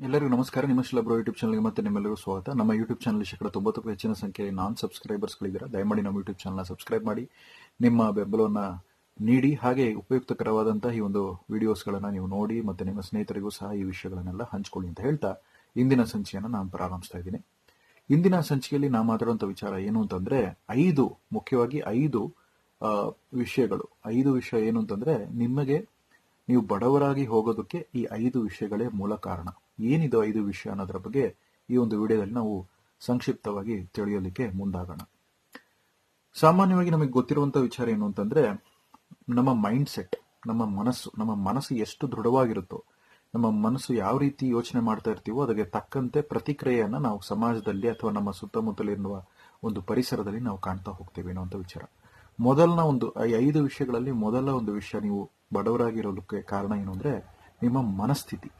ಎಲ್ಲರಿಗೂ ನಮಸ್ಕಾರ. ನಿಮ್ಮ ಶಿಲಬ್ರೋ ಯೂಟ್ಯೂಬ್ ಚಾನಲ್ಗೆ ಮತ್ತೆ ನಿಮ್ಮೆಲ್ಲರಿಗೂ ಸ್ವಾಗತ. ನಮ್ಮ ಯೂಟ್ಯೂಬ್ ಚಾನಲ್ ಶೇಕಡ ತೊಂಬತ್ತಕ್ಕೂ ಹೆಚ್ಚಿನ ಸಂಖ್ಯೆಯಲ್ಲಿ ನಾನ್ ಸಬ್ಸ್ಕ್ರೈಬರ್ಸ್ಗಳಿದ್ದೀರಾ ದಯಮಾಡಿ ನಮ್ಮ ಯೂಟ್ಯೂಬ್ ಚಾನಲ್ನ ಸಬ್ಸ್ಕ್ರೈಬ್ ಮಾಡಿ. ನಿಮ್ಮ ಬೆಂಬಲವನ್ನು ನೀಡಿ. ಹಾಗೆ ಉಪಯುಕ್ತಕರವಾದಂತಹ ಈ ಒಂದು ವಿಡಿಯೋಸ್ಗಳನ್ನು ನೀವು ನೋಡಿ ಮತ್ತೆ ನಿಮ್ಮ ಸ್ನೇಹಿತರಿಗೂ ಸಹ ಈ ವಿಷಯಗಳನ್ನೆಲ್ಲ ಹಂಚ್ಕೊಳ್ಳಿ ಅಂತ ಹೇಳ್ತಾ ಇಂದಿನ ಸಂಚಿಯನ್ನು ನಾನು ಪ್ರಾರಂಭಿಸ್ತಾ ಇದ್ದೀನಿ. ಇಂದಿನ ಸಂಚಿಕೆಯಲ್ಲಿ ನಾ ಮಾತಾಡುವಂಥ ವಿಚಾರ ಏನು ಅಂತಂದ್ರೆ, ಐದು, ಮುಖ್ಯವಾಗಿ ಐದು ವಿಷಯಗಳು. ಐದು ವಿಷಯ ಏನು ಅಂತಂದ್ರೆ, ನಿಮಗೆ ನೀವು ಬಡವರಾಗಿ ಹೋಗೋದಕ್ಕೆ ಈ ಐದು ವಿಷಯಗಳೇ ಮೂಲ ಕಾರಣ. ಏನಿದು ಐದು ವಿಷಯ ಅನ್ನೋದ್ರ ಬಗ್ಗೆ ಈ ಒಂದು ವಿಡಿಯೋದಲ್ಲಿ ನಾವು ಸಂಕ್ಷಿಪ್ತವಾಗಿ ತಿಳಿಯಲಿಕ್ಕೆ ಮುಂದಾಗೋಣ. ಸಾಮಾನ್ಯವಾಗಿ ನಮಗೆ ಗೊತ್ತಿರುವಂತ ವಿಚಾರ ಏನು ಅಂತಂದ್ರೆ, ನಮ್ಮ ಮೈಂಡ್ ಸೆಟ್ ನಮ್ಮ ಮನಸ್ಸು ನಮ್ಮ ಮನಸ್ಸು ಎಷ್ಟು ದೃಢವಾಗಿರುತ್ತೋ, ನಮ್ಮ ಮನಸ್ಸು ಯಾವ ರೀತಿ ಯೋಚನೆ ಮಾಡ್ತಾ ಇರ್ತೀವೋ ಅದಕ್ಕೆ ತಕ್ಕಂತೆ ಪ್ರತಿಕ್ರಿಯೆಯನ್ನ ನಾವು ಸಮಾಜದಲ್ಲಿ ಅಥವಾ ನಮ್ಮ ಸುತ್ತಮುತ್ತಲಿರುವ ಒಂದು ಪರಿಸರದಲ್ಲಿ ನಾವು ಕಾಣ್ತಾ ಹೋಗ್ತೇವೆ ಅನ್ನುವಂಥ ವಿಚಾರ. ಮೊದಲನ ಒಂದು ಐದು ವಿಷಯಗಳಲ್ಲಿ ಮೊದಲ ಒಂದು ವಿಷಯ ನೀವು ಬಡವರಾಗಿರೋದಕ್ಕೆ ಕಾರಣ ಏನು ಅಂದ್ರೆ, ನಿಮ್ಮ ಮನಸ್ಥಿತಿ.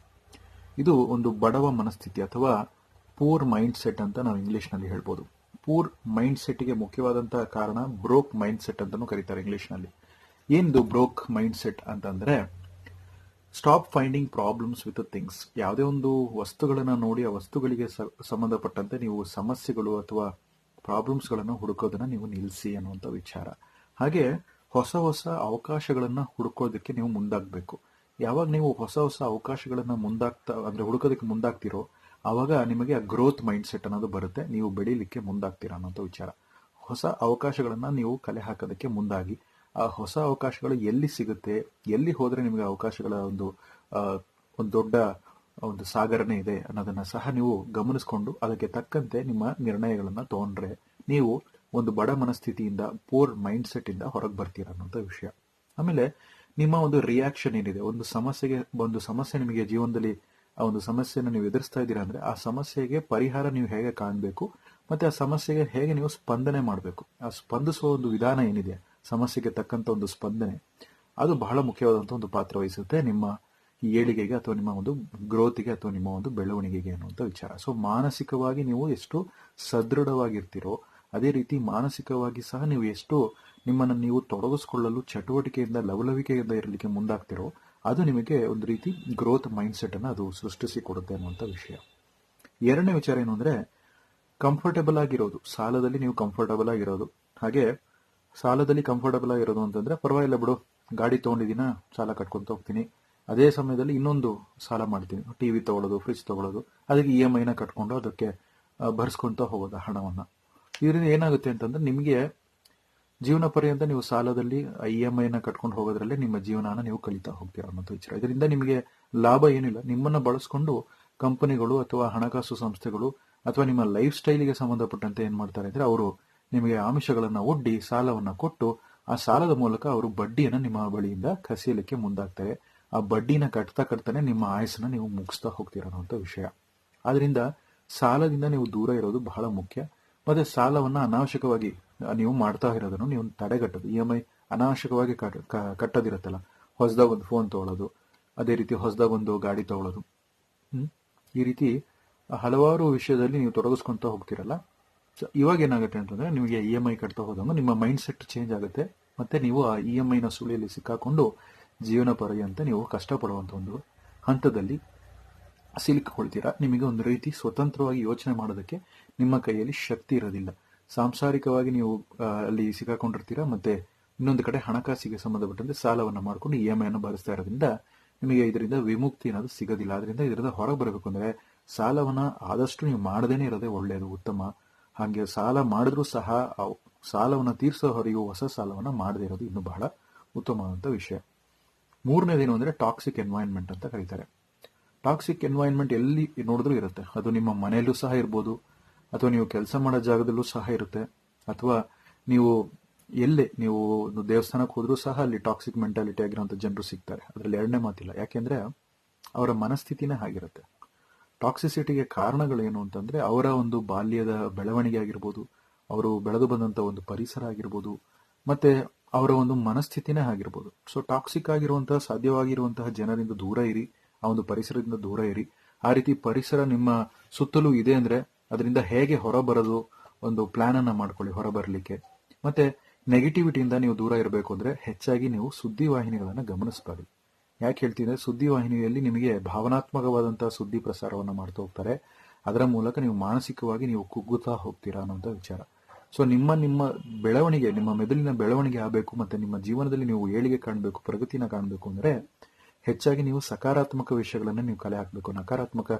ಇದು ಒಂದು ಬಡವ ಮನಸ್ಥಿತಿ ಅಥವಾ ಪೂರ್ ಮೈಂಡ್ ಸೆಟ್ ಅಂತ ನಾವು ಇಂಗ್ಲಿಷ್ನಲ್ಲಿ ಹೇಳ್ಬೋದು. ಪೂರ್ ಮೈಂಡ್ ಸೆಟ್ಗೆ ಮುಖ್ಯವಾದಂತಹ ಕಾರಣ ಬ್ರೋಕ್ ಮೈಂಡ್ ಸೆಟ್ ಅಂತಾನೂ ಕರೀತಾರೆ ಇಂಗ್ಲಿಷ್ನಲ್ಲಿ ಏನಿದು ಬ್ರೋಕ್ ಮೈಂಡ್ ಸೆಟ್ ಅಂತಂದ್ರೆ stop finding problems with things ಯಾವುದೇ ಒಂದು ವಸ್ತುಗಳನ್ನು ನೋಡಿ ಆ ವಸ್ತುಗಳಿಗೆ ಸಂಬಂಧಪಟ್ಟಂತೆ ನೀವು ಸಮಸ್ಯೆಗಳು ಅಥವಾ ಪ್ರಾಬ್ಲಮ್ಸ್ಗಳನ್ನು ಹುಡುಕೋದನ್ನ ನೀವು ನಿಲ್ಲಿಸಿ ಅನ್ನುವಂಥ ವಿಚಾರ. ಹಾಗೆ ಹೊಸ ಹೊಸ ಅವಕಾಶಗಳನ್ನು ಹುಡುಕೋದಕ್ಕೆ ನೀವು ಮುಂದಾಗಬೇಕು. ಯಾವಾಗ ನೀವು ಹೊಸ ಹೊಸ ಅವಕಾಶಗಳನ್ನು ಮುಂದಾಗ್ತಾ, ಅಂದ್ರೆ ಹುಡುಕೋದಕ್ಕೆ ಮುಂದಾಗ್ತಿರೋ ಆವಾಗ ನಿಮಗೆ ಆ ಗ್ರೋತ್ ಮೈಂಡ್ ಸೆಟ್ ಅನ್ನೋದು ಬರುತ್ತೆ. ನೀವು ಬೆಳೀಲಿಕ್ಕೆ ಮುಂದಾಗ್ತೀರಾ ಅನ್ನೋಂಥ ವಿಚಾರ. ಹೊಸ ಅವಕಾಶಗಳನ್ನು ನೀವು ಕಲೆ ಹಾಕೋದಕ್ಕೆ ಮುಂದಾಗಿ, ಆ ಹೊಸ ಅವಕಾಶಗಳು ಎಲ್ಲಿ ಸಿಗುತ್ತೆ, ಎಲ್ಲಿ ಹೋದರೆ ನಿಮಗೆ ಅವಕಾಶಗಳ ಒಂದು ಒಂದು ದೊಡ್ಡ, ಒಂದು ಸಾಗರನೇ ಇದೆ ಅನ್ನೋದನ್ನ ಸಹ ನೀವು ಗಮನಿಸ್ಕೊಂಡು ಅದಕ್ಕೆ ತಕ್ಕಂತೆ ನಿಮ್ಮ ನಿರ್ಣಯಗಳನ್ನು ತಗೊಂಡ್ರೆ ನೀವು ಒಂದು ಬಡ ಮನಸ್ಥಿತಿಯಿಂದ ಪೂರ್ ಮೈಂಡ್ ಸೆಟ್ ಇಂದ ಹೊರಗೆ ಬರ್ತೀರಾ ಅನ್ನೋಂಥ ವಿಷಯ. ಆಮೇಲೆ ನಿಮ್ಮ ಒಂದು ರಿಯಾಕ್ಷನ್ ಏನಿದೆ? ಒಂದು ಸಮಸ್ಯೆಗೆ, ಒಂದು ಸಮಸ್ಯೆ ನಿಮಗೆ ಜೀವನದಲ್ಲಿ, ಆ ಒಂದು ಸಮಸ್ಯೆಯನ್ನು ನೀವು ಎದುರಿಸ್ತಾ ಇದ್ದೀರಾ ಅಂದ್ರೆ, ಆ ಸಮಸ್ಯೆಗೆ ಪರಿಹಾರ ನೀವು ಹೇಗೆ ಕಾಣಬೇಕು? ಮತ್ತೆ ಆ ಸಮಸ್ಯೆಗೆ ಹೇಗೆ ನೀವು ಸ್ಪಂದನೆ ಮಾಡಬೇಕು? ಆ ಸ್ಪಂದಿಸುವ ಒಂದು ವಿಧಾನ ಏನಿದೆ? ಸಮಸ್ಯೆಗೆ ತಕ್ಕಂತ ಒಂದು ಸ್ಪಂದನೆ. ಅದು ಬಹಳ ಮುಖ್ಯವಾದಂಥ ಒಂದು ಪಾತ್ರ ವಹಿಸುತ್ತೆ ನಿಮ್ಮ ಏಳಿಗೆಗೆ ಅಥವಾ ನಿಮ್ಮ ಒಂದು ಗ್ರೋತಿಗೆ ಅಥವಾ ನಿಮ್ಮ ಒಂದು ಬೆಳವಣಿಗೆಗೆ ಅನ್ನುವಂಥ ವಿಚಾರ. ಸೊ ಮಾನಸಿಕವಾಗಿ ನೀವು ಎಷ್ಟು ಸದೃಢವಾಗಿರ್ತೀರೋ ಅದೇ ರೀತಿ ಮಾನಸಿಕವಾಗಿ ಸಹ ನೀವು ಎಷ್ಟು ನಿಮ್ಮನ್ನು ನೀವು ತೊಡಗಿಸ್ಕೊಳ್ಳಲು ಚಟುವಟಿಕೆಯಿಂದ, ಲವಲವಿಕೆಯಿಂದ ಇರಲಿಕ್ಕೆ ಮುಂದಾಗ್ತಿರೋ, ಅದು ನಿಮಗೆ ಒಂದು ರೀತಿ ಗ್ರೋತ್ ಮೈಂಡ್ಸೆಟ್ ಅನ್ನು ಅದು ಸೃಷ್ಟಿಸಿ ಕೊಡುತ್ತೆ ಅನ್ನುವಂಥ ವಿಷಯ. ಎರಡನೇ ವಿಚಾರ ಏನು ಅಂದರೆ ಕಂಫರ್ಟಬಲ್ ಆಗಿರೋದು. ಸಾಲದಲ್ಲಿ ನೀವು ಕಂಫರ್ಟಬಲ್ ಆಗಿರೋದು. ಹಾಗೆ ಸಾಲದಲ್ಲಿ ಕಂಫರ್ಟಬಲ್ ಆಗಿರೋದು ಅಂತಂದ್ರೆ, ಪರವಾಗಿಲ್ಲ ಬಿಡು. ಗಾಡಿ ತಗೊಂಡಿದ್ದೀನ, ಸಾಲ ಕಟ್ಕೊಂತ ಹೋಗ್ತೀನಿ. ಅದೇ ಸಮಯದಲ್ಲಿ ಇನ್ನೊಂದು ಸಾಲ ಮಾಡ್ತೀನಿ. ಟಿವಿ ತಗೊಳ್ಳೋದು ಫ್ರಿಜ್ ತಗೊಳ್ಳೋದು ಅದಕ್ಕೆ ಇ ಎಂ ಐನ ಕಟ್ಕೊಂಡು ಅದಕ್ಕೆ ಭರಿಸ್ಕೊಂತ ಹೋಗೋದು ಹಣವನ್ನ. ಇದರಿಂದ ಏನಾಗುತ್ತೆ ಅಂತಂದ್ರೆ ನಿಮಗೆ ಜೀವನ ಪರ್ಯಂತ ನೀವು ಸಾಲದಲ್ಲಿ ಇ ಎಂ ಐನ ಕಟ್ಕೊಂಡು ಹೋಗೋದ್ರಲ್ಲೇ ನಿಮ್ಮ ಜೀವನನ ನೀವು ಕಲಿತಾ ಹೋಗ್ತೀರಾ ಅನ್ನೋದು ವಿಚಾರ. ಇದರಿಂದ ನಿಮಗೆ ಲಾಭ ಏನಿಲ್ಲ. ನಿಮ್ಮನ್ನ ಬಳಸ್ಕೊಂಡು ಕಂಪನಿಗಳು ಅಥವಾ ಹಣಕಾಸು ಸಂಸ್ಥೆಗಳು ಅಥವಾ ನಿಮ್ಮ ಲೈಫ್ ಸ್ಟೈಲಿಗೆ ಸಂಬಂಧಪಟ್ಟಂತೆ ಏನ್ ಮಾಡ್ತಾರೆ ಅಂದ್ರೆ ಅವರು ನಿಮಗೆ ಆಮಿಷಗಳನ್ನ ಒಡ್ಡಿ ಸಾಲವನ್ನ ಕೊಟ್ಟು ಆ ಸಾಲದ ಮೂಲಕ ಅವರು ಬಡ್ಡಿಯನ್ನು ನಿಮ್ಮ ಬಳಿಯಿಂದ ಕಸಿಯಲಿಕ್ಕೆ ಮುಂದಾಗ್ತಾರೆ. ಆ ಬಡ್ಡಿನ ಕಟ್ತಾ ಕಟ್ತಾನೆ ನಿಮ್ಮ ಆಯಸ್ಸನ್ನ ನೀವು ಮುಗಿಸ್ತಾ ಹೋಗ್ತೀರ ಅನ್ನೋಂಥ ವಿಷಯ. ಆದ್ರಿಂದ ಸಾಲದಿಂದ ನೀವು ದೂರ ಇರೋದು ಬಹಳ ಮುಖ್ಯ. ಮತ್ತೆ ಸಾಲವನ್ನ ಅನಾವಶ್ಯಕವಾಗಿ ನೀವು ಮಾಡ್ತಾ ಇರೋದನ್ನು ನೀವು ತಡೆಗಟ್ಟೋದು. ಇ ಎಂ ಐ ಅನಾವಶ್ಯಕವಾಗಿ ಕಟ್- ಕಟ್ಟೋದಿರುತ್ತಲ್ಲ. ಹೊಸದಾಗ ಒಂದು ಫೋನ್ ತಗೊಳ್ಳೋದು ಅದೇ ರೀತಿ ಹೊಸದಾಗ ಒಂದು ಗಾಡಿ ತಗೊಳ್ಳೋದು ಈ ರೀತಿ ಹಲವಾರು ವಿಷಯದಲ್ಲಿ ನೀವು ತೊಡಗಿಸ್ಕೊಂತ ಹೋಗ್ತಿರಲ್ಲ. ಸೊ ಇವಾಗ ಏನಾಗುತ್ತೆ ಅಂತಂದ್ರೆ ನಿಮಗೆ ಇ ಎಂ ಐ ಕಟ್ತಾ ಹೋದಂಗ ನಿಮ್ಮ ಮೈಂಡ್ ಸೆಟ್ ಚೇಂಜ್ ಆಗುತ್ತೆ. ಮತ್ತೆ ನೀವು ಆ ಇ ಎಂ ಐನ ಸುಳಿಯಲ್ಲಿ ಸಿಕ್ಕಾಕೊಂಡು ಜೀವನ ಪರ್ಯಂತ ನೀವು ಕಷ್ಟಪಡುವಂತ ಒಂದು ಹಂತದಲ್ಲಿ ಸಿಲುಕಿಕೊಳ್ತೀರಾ ನಿಮಗೆ ಒಂದು ರೀತಿ ಸ್ವತಂತ್ರವಾಗಿ ಯೋಚನೆ ಮಾಡೋದಕ್ಕೆ ನಿಮ್ಮ ಕೈಯಲ್ಲಿ ಶಕ್ತಿ ಇರೋದಿಲ್ಲ. ಸಾಂಸಾರಿಕವಾಗಿ ನೀವು ಅಲ್ಲಿ ಸಿಕ್ಕಾಕೊಂಡಿರ್ತೀರಾ? ಮತ್ತೆ ಇನ್ನೊಂದು ಕಡೆ ಹಣಕಾಸಿಗೆ ಸಂಬಂಧಪಟ್ಟಂತೆ ಸಾಲವನ್ನು ಮಾಡ್ಕೊಂಡು ಇ ಎಂ ಐ ಅನ್ನು ಭರಿಸ್ತಾ ಇರೋದ್ರಿಂದ ನಿಮಗೆ ಇದರಿಂದ ವಿಮುಕ್ತಿ ಅನ್ನೋದು ಸಿಗೋದಿಲ್ಲ. ಅದರಿಂದ ಇದರಿಂದ ಹೊರಗೆ ಬರಬೇಕು ಅಂದ್ರೆ ಸಾಲವನ್ನ ಆದಷ್ಟು ನೀವು ಮಾಡದೇನೆ ಇರೋದೇ ಒಳ್ಳೆಯದು ಉತ್ತಮ. ಹಾಗೆ ಸಾಲ ಮಾಡಿದ್ರೂ ಸಹ ಸಾಲವನ್ನು ಸಾಲವನ್ನ ತೀರ್ಸೋ ಹೊರೆಯು ಹೊಸ ಸಾಲವನ್ನು ಮಾಡದೇ ಇರೋದು ಇನ್ನು ಬಹಳ ಉತ್ತಮವಾದಂಥ ವಿಷಯ. ಮೂರನೇದೇನು ಅಂದ್ರೆ ಟಾಕ್ಸಿಕ್ ಎನ್ವೈರನ್ಮೆಂಟ್ ಅಂತ ಕರೀತಾರೆ. ಟಾಕ್ಸಿಕ್ ಎನ್ವೈರನ್ಮೆಂಟ್ ಎಲ್ಲಿ ನೋಡಿದ್ರೂ ಇರುತ್ತೆ. ಅದು ನಿಮ್ಮ ಮನೆಯಲ್ಲೂ ಸಹ ಇರ್ಬೋದು, ಅಥವಾ ನೀವು ಕೆಲಸ ಮಾಡೋ ಜಾಗದಲ್ಲೂ ಸಹ ಇರುತ್ತೆ, ಅಥವಾ ನೀವು ಎಲ್ಲೇ ನೀವು ದೇವಸ್ಥಾನಕ್ಕೆ ಹೋದ್ರೂ ಸಹ ಅಲ್ಲಿ ಟಾಕ್ಸಿಕ್ ಮೆಂಟಾಲಿಟಿ ಆಗಿರೋಂಥ ಜನರು ಸಿಗ್ತಾರೆ. ಅದರಲ್ಲಿ ಎರಡನೇ ಮಾತಿಲ್ಲ. ಯಾಕೆಂದ್ರೆ ಅವರ ಮನಸ್ಥಿತಿನೇ ಆಗಿರುತ್ತೆ ಟಾಕ್ಸಿಸಿಟಿಗೆ ಕಾರಣಗಳೇನು ಅಂತಂದ್ರೆ ಅವರ ಒಂದು ಬಾಲ್ಯದ ಬೆಳವಣಿಗೆ ಆಗಿರ್ಬೋದು, ಅವರು ಬೆಳೆದು ಬಂದಂತ ಒಂದು ಪರಿಸರ ಆಗಿರ್ಬೋದು, ಮತ್ತೆ ಅವರ ಒಂದು ಮನಸ್ಥಿತಿನೇ ಆಗಿರ್ಬೋದು. ಸೊ ಟಾಕ್ಸಿಕ್ ಆಗಿರುವಂತಹ, ಸಾಧ್ಯವಾಗಿರುವಂತಹ ಜನರಿಂದ ದೂರ ಇರಿ. ಆ ಒಂದು ಪರಿಸರದಿಂದ ದೂರ ಇರಿ. ಆ ರೀತಿ ಪರಿಸರ ನಿಮ್ಮ ಸುತ್ತಲೂ ಇದೆ ಅಂದ್ರೆ ಅದರಿಂದ ಹೇಗೆ ಹೊರಬರೋದು ಒಂದು ಪ್ಲಾನ್ ಅನ್ನ ಮಾಡ್ಕೊಳ್ಳಿ ಹೊರಬರಲಿಕ್ಕೆ. ಮತ್ತೆ ನೆಗೆಟಿವಿಟಿಯಿಂದ ನೀವು ದೂರ ಇರಬೇಕು ಅಂದ್ರೆ ಹೆಚ್ಚಾಗಿ ನೀವು ಸುದ್ದಿವಾಹಿನಿಗಳನ್ನ ಗಮನಿಸಬಾರಿ ಯಾಕೆ ಹೇಳ್ತೀನಿ ಸುದ್ದಿ ವಾಹಿನಿಯಲ್ಲಿ ನಿಮಗೆ ಭಾವನಾತ್ಮಕವಾದಂತಹ ಸುದ್ದಿ ಪ್ರಸಾರವನ್ನು ಮಾಡ್ತಾ ಹೋಗ್ತಾರೆ. ಅದರ ಮೂಲಕ ನೀವು ಮಾನಸಿಕವಾಗಿ ನೀವು ಕುಗ್ಗುತ್ತಾ ಹೋಗ್ತೀರಾ ಅನ್ನೋಂಥ ವಿಚಾರ. ಸೊ ನಿಮ್ಮ ನಿಮ್ಮ ಬೆಳವಣಿಗೆ, ನಿಮ್ಮ ಮೆದುಳಿನ ಬೆಳವಣಿಗೆ ಆಗಬೇಕು ಮತ್ತೆ ನಿಮ್ಮ ಜೀವನದಲ್ಲಿ ನೀವು ಏಳಿಗೆ ಕಾಣಬೇಕು, ಪ್ರಗತಿನ ಕಾಣಬೇಕು ಅಂದ್ರೆ ಹೆಚ್ಚಾಗಿ ನೀವು ಸಕಾರಾತ್ಮಕ ವಿಷಯಗಳನ್ನು ನೀವು ಕಲೆ ಹಾಕಬೇಕು. ನಕಾರಾತ್ಮಕ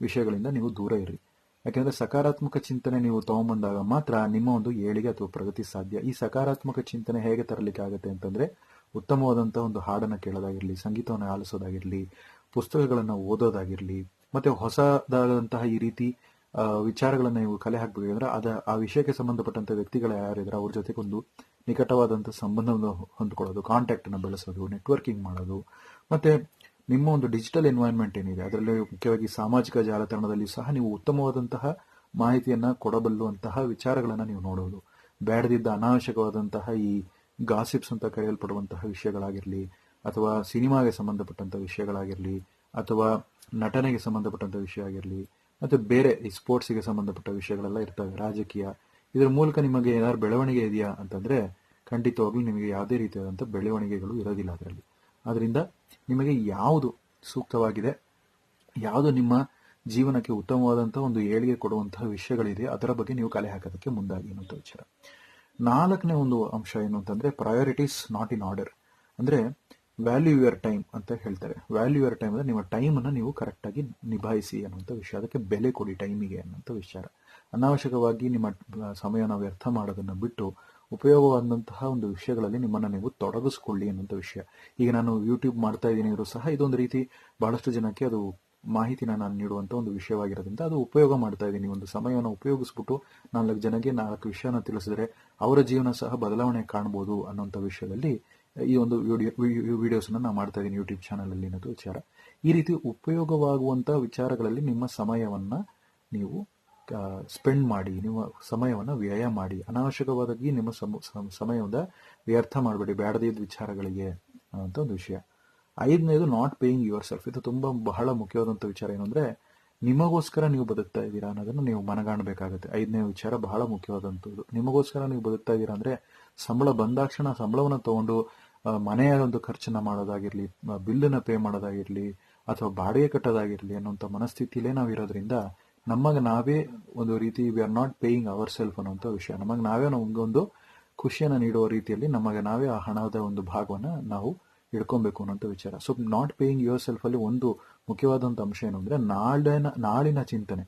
ವಿಷಯಗಳಿಂದ ನೀವು ದೂರ ಇರಿ ಯಾಕೆಂದ್ರೆ ಸಕಾರಾತ್ಮಕ ಚಿಂತನೆ ನೀವು ತಗೊಂಬಂದಾಗ ಮಾತ್ರ ನಿಮ್ಮ ಒಂದು ಏಳಿಗೆ ಅಥವಾ ಪ್ರಗತಿ ಸಾಧ್ಯ. ಈ ಸಕಾರಾತ್ಮಕ ಚಿಂತನೆ ಹೇಗೆ ತರಲಿಕ್ಕೆ ಆಗುತ್ತೆ ಅಂತಂದ್ರೆ ಉತ್ತಮವಾದಂತಹ ಒಂದು ಹಾಡನ್ನ ಕೇಳೋದಾಗಿರಲಿ, ಸಂಗೀತವನ್ನು ಆಲಿಸೋದಾಗಿರಲಿ, ಪುಸ್ತಕಗಳನ್ನು ಓದೋದಾಗಿರಲಿ, ಮತ್ತೆ ಹೊಸದಾದಂತಹ ಈ ರೀತಿ ವಿಚಾರಗಳನ್ನು ನೀವು ಕಲೆ ಹಾಕಬೇಕಂದ್ರೆ ಅದ, ಆ ವಿಷಯಕ್ಕೆ ಸಂಬಂಧಪಟ್ಟಂಥ ವ್ಯಕ್ತಿಗಳು ಯಾರಿದ್ರೆ ಅವ್ರ ಜೊತೆಗೊಂದು ನಿಕಟವಾದಂಥ ಸಂಬಂಧವನ್ನು ಹೊಂದ್ಕೊಳ್ಳೋದು ಕಾಂಟ್ಯಾಕ್ಟನ್ನು ಬೆಳೆಸೋದು ನೆಟ್ವರ್ಕಿಂಗ್ ಮಾಡೋದು ಮತ್ತೆ ನಿಮ್ಮ ಒಂದು ಡಿಜಿಟಲ್ ಎನ್ವೈರ್ಮೆಂಟ್ ಏನಿದೆ, ಅದರಲ್ಲಿ ಮುಖ್ಯವಾಗಿ ಸಾಮಾಜಿಕ ಜಾಲತಾಣದಲ್ಲಿ ಸಹ ನೀವು ಉತ್ತಮವಾದಂತಹ ಮಾಹಿತಿಯನ್ನು ಕೊಡಬಲ್ಲುವಂತಹ ವಿಚಾರಗಳನ್ನು ನೀವು ನೋಡೋದು. ಬೇಡದಿದ್ದ ಅನಾವಶ್ಯಕವಾದಂತಹ ಈ ಗಾಸಿಪ್ಸ್ ಅಂತ ಕರೆಯಲ್ಪಡುವಂತಹ ವಿಷಯಗಳಾಗಿರಲಿ, ಅಥವಾ ಸಿನಿಮಾಗೆ ಸಂಬಂಧಪಟ್ಟಂಥ ವಿಷಯಗಳಾಗಿರಲಿ, ಅಥವಾ ನಟನೆಗೆ ಸಂಬಂಧಪಟ್ಟಂಥ ವಿಷಯ ಆಗಿರಲಿ, ಮತ್ತೆ ಬೇರೆ ಈ ಸ್ಪೋರ್ಟ್ಸ್ಗೆ ಸಂಬಂಧಪಟ್ಟ ವಿಷಯಗಳೆಲ್ಲ ಇರ್ತವೆ. ರಾಜಕೀಯ. ಇದರ ಮೂಲಕ ನಿಮಗೆ ಏನಾದ್ರು ಬೆಳವಣಿಗೆ ಇದೆಯಾ ಅಂತಂದ್ರೆ, ಖಂಡಿತವಾಗ್ಲೂ ನಿಮಗೆ ಯಾವುದೇ ರೀತಿಯಾದಂಥ ಬೆಳವಣಿಗೆಗಳು ಇರೋದಿಲ್ಲ ಅದರಲ್ಲಿ. ಆದ್ರಿಂದ ನಿಮಗೆ ಯಾವುದು ಸೂಕ್ತವಾಗಿದೆ, ಯಾವುದು ನಿಮ್ಮ ಜೀವನಕ್ಕೆ ಉತ್ತಮವಾದಂಥ ಒಂದು ಏಳಿಗೆ ಕೊಡುವಂತಹ ವಿಷಯಗಳಿದೆ, ಅದರ ಬಗ್ಗೆ ನೀವು ಕಲೆ ಹಾಕೋದಕ್ಕೆ ಮುಂದಾಗಿ ಅನ್ನುವಂಥ ವಿಚಾರ. ನಾಲ್ಕನೇ ಒಂದು ಅಂಶ ಏನು ಅಂತಂದ್ರೆ ಪ್ರಯಾರಿಟೀಸ್ ನಾಟ್ ಇನ್ ಆರ್ಡರ್ ಅಂದ್ರೆ ವ್ಯಾಲ್ಯೂ ಯುವರ್ ಟೈಮ್ ಅಂತ ಹೇಳ್ತಾರೆ. ವ್ಯಾಲ್ಯೂ ಯುವರ್ ಟೈಮ್ ಅಂದ್ರೆ ನಿಮ್ಮ ಟೈಮ್ ಅನ್ನ ನೀವು ಕರೆಕ್ಟ್ ಆಗಿ ನಿಭಾಯಿಸಿ ಅನ್ನುವಂಥ ವಿಷಯ. ಅದಕ್ಕೆ ಬೆಲೆ ಕೊಡಿ ಟೈಮಿಗೆ ಅನ್ನುವಂಥ ವಿಚಾರ. ಅನಾವಶ್ಯಕವಾಗಿ ನಿಮ್ಮ ಸಮಯನ ವ್ಯರ್ಥ ಮಾಡೋದನ್ನ ಬಿಟ್ಟು ಉಪಯೋಗವಾದಂತಹ ಒಂದು ವಿಷಯಗಳಲ್ಲಿ ನಿಮ್ಮನ್ನು ನೀವು ತೊಡಗಿಸ್ಕೊಳ್ಳಿ ಅನ್ನೋಂಥ ವಿಷಯ. ಈಗ ನಾನು ಯೂಟ್ಯೂಬ್ ಮಾಡ್ತಾ ಇದ್ದೀನಿ ಇವರು ಸಹ ಇದೊಂದು ರೀತಿ ಬಹಳಷ್ಟು ಜನಕ್ಕೆ ಅದು ಮಾಹಿತಿನ ನಾನು ನೀಡುವಂಥ ಒಂದು ವಿಷಯವಾಗಿರೋದ್ರಿಂದ ಅದು ಉಪಯೋಗ ಮಾಡ್ತಾ ಇದ್ದೀನಿ. ಒಂದು ಸಮಯವನ್ನು ಉಪಯೋಗಿಸ್ಬಿಟ್ಟು ನಾಲ್ಕು ಜನಕ್ಕೆ ನಾಲ್ಕು ವಿಷಯನ ತಿಳಿಸಿದ್ರೆ ಅವರ ಜೀವನ ಸಹ ಬದಲಾವಣೆ ಕಾಣಬಹುದು ಅನ್ನೋಂಥ ವಿಷಯದಲ್ಲಿ ಈ ಒಂದು ವಿಡಿಯೋ ನಾನು ಮಾಡ್ತಾ ಇದ್ದೀನಿ ಯೂಟ್ಯೂಬ್ ಚಾನಲ್ ಅಲ್ಲಿ ಅನ್ನೋದು ವಿಚಾರ. ಈ ರೀತಿ ಉಪಯೋಗವಾಗುವಂಥ ವಿಚಾರಗಳಲ್ಲಿ ನಿಮ್ಮ ಸಮಯವನ್ನ ನೀವು ಸ್ಪೆಂಡ್ ಮಾಡಿ ನಿಮ್ಮ ಸಮಯವನ್ನ ವ್ಯಯ ಮಾಡಿ. ಅನಾವಶ್ಯಕವಾದಾಗಿ ನಿಮ್ಮ ಸಮ- ಸಮ- ಸಮಯವನ್ನ ವ್ಯರ್ಥ ಮಾಡಬೇಡಿ. ಬೇಡದಿದ್ದ ವಿಚಾರಗಳಿಗೆ ಅಂತ ಒಂದು ವಿಷಯ. ಐದನೇದು ನಾಟ್ ಪೇಯಿಂಗ್ ಯುವರ್ ಸೆಲ್ಫ್ ಇದು ತುಂಬಾ ಬಹಳ ಮುಖ್ಯವಾದಂಥ ವಿಚಾರ. ಏನು ಅಂದ್ರೆ ನಿಮಗೋಸ್ಕರ ನೀವು ಬದುಕ್ತಾ ಇದ್ದೀರಾ ಅನ್ನೋದನ್ನ ನೀವು ಮನಗಾಣಬೇಕಾಗುತ್ತೆ. ಐದನೇ ವಿಚಾರ ಬಹಳ ಮುಖ್ಯವಾದಂಥದ್ದು. ನಿಮಗೋಸ್ಕರ ನೀವು ಬದುಕ್ತಾ ಇದ್ದೀರಾ ಅಂದ್ರೆ, ಸಂಬಳ ಬಂದಾಕ್ಷಣ ಸಂಬಳವನ್ನ ತಗೊಂಡು ಮನೆಯ ಒಂದು ಖರ್ಚನ್ನ ಮಾಡೋದಾಗಿರಲಿ ಬಿಲ್ಲನ್ನು ಪೇ ಮಾಡೋದಾಗಿರಲಿ, ಅಥವಾ ಬಾಡಿಗೆ ಕಟ್ಟೋದಾಗಿರಲಿ ಅನ್ನೋಂಥ ಮನಸ್ಥಿತಿಲೇ ನಾವಿರೋದ್ರಿಂದ ನಮಗೆ ನಾವೇ ಒಂದು ರೀತಿ we are not paying ourself ಅನ್ನೋಂಥ ವಿಷಯ. ನಮಗೆ ನಾವೇ ನಮಗೊಂದು ಖುಷಿಯನ್ನು ನೀಡುವ ರೀತಿಯಲ್ಲಿ ನಮಗೆ ನಾವೇ ಆ ಹಣದ ಒಂದು ಭಾಗವನ್ನ ನಾವು ಇಡ್ಕೊಬೇಕು ಅನ್ನೋಂಥ ವಿಚಾರ. ಸೊ ನಾಟ್ ಪೇಯಿಂಗ್ ಯುವರ್ ಸೆಲ್ಫಲ್ಲಿ ಒಂದು ಮುಖ್ಯವಾದಂಥ ಅಂಶ ಏನು ಅಂದರೆ ನಾಳಿನ ನಾಳಿನ ಚಿಂತನೆ.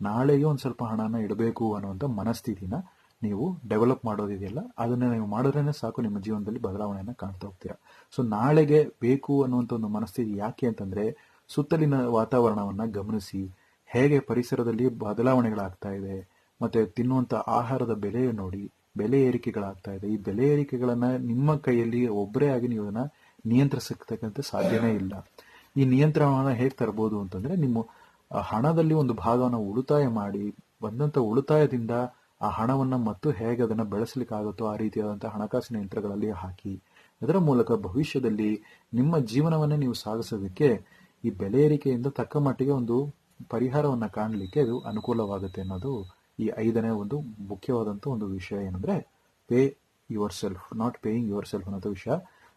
ನಾಳೆಗೆ ಒಂದು ಸ್ವಲ್ಪ ಹಣನ ಇಡಬೇಕು ಅನ್ನುವಂಥ ಮನಸ್ಥಿತಿನ ನೀವು ಡೆವಲಪ್ ಮಾಡೋದಿದೆಯಲ್ಲ ಅದನ್ನ ನೀವು ಮಾಡಿದ್ರೇನೆ ಸಾಕು ನಿಮ್ಮ ಜೀವನದಲ್ಲಿ ಬದಲಾವಣೆಯನ್ನು ಕಾಣ್ತಾ ಹೋಗ್ತೀರಾ. ಸೊ ನಾಳೆಗೆ ಬೇಕು ಅನ್ನುವಂಥ ಒಂದು ಮನಸ್ಥಿತಿ ಯಾಕೆ ಅಂತಂದ್ರೆ ಸುತ್ತಲಿನ ವಾತಾವರಣವನ್ನ ಗಮನಿಸಿ ಹೇಗೆ ಪರಿಸರದಲ್ಲಿ ಬದಲಾವಣೆಗಳಾಗ್ತಾ ಇದೆ, ಮತ್ತೆ ತಿನ್ನುವಂಥ ಆಹಾರದ ಬೆಲೆ ನೋಡಿ, ಬೆಲೆ ಏರಿಕೆಗಳಾಗ್ತಾ ಇದೆ. ಈ ಬೆಲೆ ಏರಿಕೆಗಳನ್ನು ನಿಮ್ಮ ಕೈಯಲ್ಲಿ ಒಬ್ಬರೇ ಆಗಿ ನೀವು ಅದನ್ನ ನಿಯಂತ್ರಿಸತಕ್ಕಂಥ ಸಾಧ್ಯನೇ ಇಲ್ಲ. ಈ ನಿಯಂತ್ರಣವನ್ನ ಹೇಗೆ ತರಬಹುದು ಅಂತಂದ್ರೆ, ನಿಮ್ಮ ಹಣದಲ್ಲಿ ಒಂದು ಭಾಗವನ್ನು ಉಳಿತಾಯ ಮಾಡಿ, ಬಂದಂತ ಉಳಿತಾಯದಿಂದ ಆ ಹಣವನ್ನ ಮತ್ತು ಹೇಗೆ ಅದನ್ನ ಬೆಳೆಸಲಿಕ್ಕಾಗುತ್ತೋ ಆ ರೀತಿಯಾದಂಥ ಹಣಕಾಸಿನ ಯಂತ್ರಗಳಲ್ಲಿ ಹಾಕಿ, ಅದರ ಮೂಲಕ ಭವಿಷ್ಯದಲ್ಲಿ ನಿಮ್ಮ ಜೀವನವನ್ನೇ ನೀವು ಸಾಗಿಸೋದಕ್ಕೆ ಈ ಬೆಲೆ ಏರಿಕೆಯಿಂದ ತಕ್ಕ ಮಟ್ಟಿಗೆ ಒಂದು ಪರಿಹಾರವನ್ನ ಕಾಣಲಿಕ್ಕೆ ಅದು ಅನುಕೂಲವಾಗುತ್ತೆ ಅನ್ನೋದು ಈ ಐದನೇ ಒಂದು ಮುಖ್ಯವಾದಂಥ ಒಂದು ವಿಷಯ ಏನಂದರೆ pay yourself not paying yourself ಅನ್ನೋ ವಿಷಯ.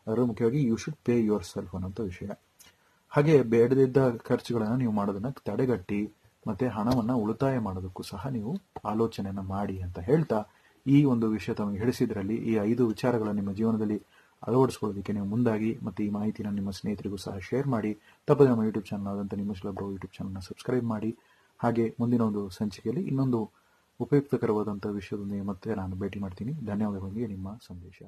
ಅದರ ಮುಖ್ಯವಾಗಿ you should pay your self ಅನ್ನೋಂಥ ವಿಷಯ. ಹಾಗೆ ಬೇಡದಿದ್ದ ಖರ್ಚುಗಳನ್ನು ನೀವು ಮಾಡೋದನ್ನ ತಡೆಗಟ್ಟಿ, ಮತ್ತೆ ಹಣವನ್ನ ಉಳಿತಾಯ ಮಾಡೋದಕ್ಕೂ ಸಹ ನೀವು ಆಲೋಚನೆಯನ್ನು ಮಾಡಿ ಅಂತ ಹೇಳ್ತಾ ಈ ಒಂದು ವಿಷಯ ತಮಗೆ ಹಿಡಿಸಿದ್ರಲ್ಲಿ ಈ ಐದು ವಿಚಾರಗಳನ್ನು ನಿಮ್ಮ ಜೀವನದಲ್ಲಿ ಅಳವಡಿಸ್ಕೊಳ್ಳೋದಕ್ಕೆ ನೀವು ಮುಂದಾಗಿ ಮತ್ತು ಈ ಮಾಹಿತಿನ ನಿಮ್ಮ ಸ್ನೇಹಿತರಿಗೂ ಸಹ ಶೇರ್ ಮಾಡಿ. ತಪ್ಪದೆ ನಮ್ಮ ಯೂಟ್ಯೂಬ್ ಚಾನಲ್ ಆದಂಥ ನಿಮ್ಮ ಸುಲಭ ಯೂಟ್ಯೂಬ್ ಚಾನಲ್ನ ಸಬ್ಸ್ಕ್ರೈಬ್ ಮಾಡಿ. ಹಾಗೆ ಮುಂದಿನ ಒಂದು ಸಂಚಿಕೆಯಲ್ಲಿ ಇನ್ನೊಂದು ಉಪಯುಕ್ತಕರವಾದಂಥ ವಿಷಯದೊಂದಿಗೆ ಮತ್ತೆ ನಾನು ಭೇಟಿ ಮಾಡ್ತೀನಿ. ಧನ್ಯವಾದಗಳೊಂದಿಗೆ ನಿಮ್ಮ ಸಂದೇಶ.